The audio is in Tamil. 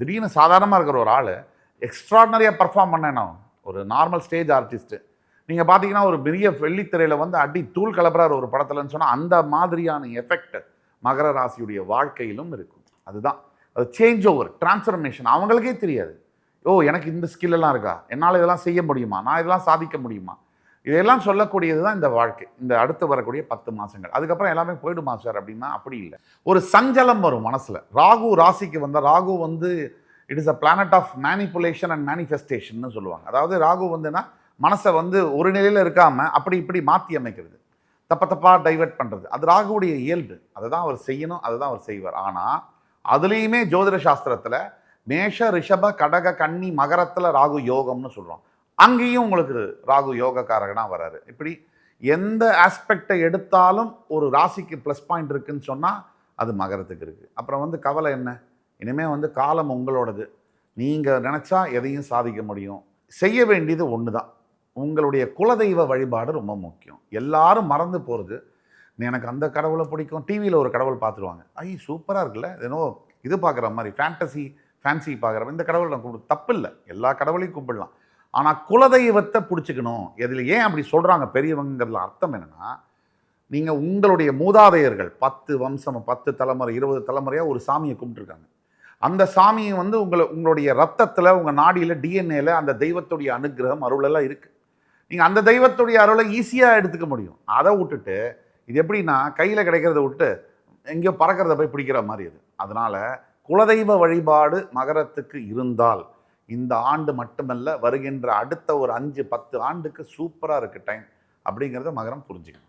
திடீர்னு சாதாரணமாக இருக்கிற ஒரு ஆள் எக்ஸ்ட்ராடனரியாக பர்ஃபார்ம் நான் ஒரு நார்மல் ஸ்டேஜ் ஆர்டிஸ்ட்டு நீங்கள் பார்த்தீங்கன்னா ஒரு பெரிய வெள்ளித்திரையில் வந்து அடி தூள் கலப்புறாரு ஒரு படத்துலன்னு சொன்னால் அந்த மாதிரியான எஃபெக்ட் மகர ராசியுடைய வாழ்க்கையிலும் இருக்கும். அதுதான். அது சேஞ்ச் ஓவர் டிரான்ஸ்ஃபர்மேஷன் அவங்களுக்கே தெரியாது. ஓ எனக்கு இந்த ஸ்கில்லெல்லாம் இருக்கா? என்னால் இதெல்லாம் செய்ய முடியுமா? நான் இதெல்லாம் சாதிக்க முடியுமா? இதையெல்லாம் சொல்லக்கூடியது தான் இந்த வாழ்க்கை. இந்த அடுத்து வரக்கூடிய பத்து மாதங்கள் அதுக்கப்புறம் எல்லாமே போயிடுமா சார் அப்படின்னா அப்படி இல்லை. ஒரு சஞ்சலம் வரும் மனசில். ராகு ராசிக்கு வந்த ராகு வந்து it is a planet of manipulation and manifestation சொல்லுவாங்க. அதாவது ராகு வந்துன்னா மனசை வந்து ஒரு நிலையில் இருக்காமல் அப்படி இப்படி மாற்றி அமைக்கிறது. தப்ப தப்பாக டைவர்ட் பண்ணுறது அது ராகுவுடைய இயல்பு. அதை தான் அவர் செய்யணும் அதை தான் அவர் செய்வார். ஆனால் அதுலேயுமே ஜோதிட சாஸ்திரத்தில் மேஷ ரிஷப கடக கன்னி மகரத்தில் ராகு யோகம்னு சொல்கிறோம் அங்கேயும் உங்களுக்கு ராகு யோகக்காரகனாக வராரு. இப்படி எந்த ஆஸ்பெக்டை எடுத்தாலும் ஒரு ராசிக்கு ப்ளஸ் பாயிண்ட் இருக்குதுன்னு சொன்னால் அது மகரத்துக்கு இருக்குது அப்புறம் வந்து கவலை என்ன? இனிமேல் வந்து காலம் உங்களோடது. நீங்கள் நினச்சா எதையும் சாதிக்க முடியும். செய்ய வேண்டியது ஒன்று தான் உங்களுடைய குலதெய்வ வழிபாடு ரொம்ப முக்கியம். எல்லாரும் மறந்து போகிறது எனக்கு அந்த கடவுளை பிடிக்கும். டிவியில் ஒரு கடவுள் பார்த்துருவாங்க. ஐ சூப்பராக இருக்குல்ல. ஏதோ இது பார்க்குற மாதிரி ஃபேண்டசி ஃபேன்சி பார்க்குற இந்த கடவுளை நான் கூப்பிடு தப்பு இல்லை எல்லா கடவுளையும் கூப்பிடலாம் ஆனால் குலதெய்வத்தை பிடிச்சிக்கணும். இதில் ஏன் அப்படி சொல்கிறாங்க பெரியவங்கிறதுல அர்த்தம் என்னென்னா நீங்கள் உங்களுடைய மூதாதையர்கள் பத்து வம்சம் பத்து தலைமுறை இருபது தலைமுறையாக ஒரு சாமியை கும்பிட்டுருக்காங்க. அந்த சாமியை வந்து உங்களை உங்களுடைய ரத்தத்தில் உங்கள் நாடியில் டிஎன்ஏல அந்த தெய்வத்துடைய அனுகிரகம் அருளெல்லாம் இருக்குது நீங்கள் அந்த தெய்வத்துடைய அருளை ஈஸியாக எடுத்துக்க முடியும். அதை விட்டுட்டு இது எப்படின்னா கையில் கிடைக்கிறத விட்டு எங்கேயோ பறக்கிறத போய் பிடிக்கிற மாதிரி அது. அதனால் குலதெய்வ வழிபாடு மகரத்துக்கு இருந்தால் இந்த ஆண்டு மட்டுமல்ல வருகின்ற அடுத்த ஒரு அஞ்சு பத்து ஆண்டுக்கு சூப்பராக இருக்குது டைம் அப்படிங்கிறத மகரம் புரிஞ்சுக்கணும்.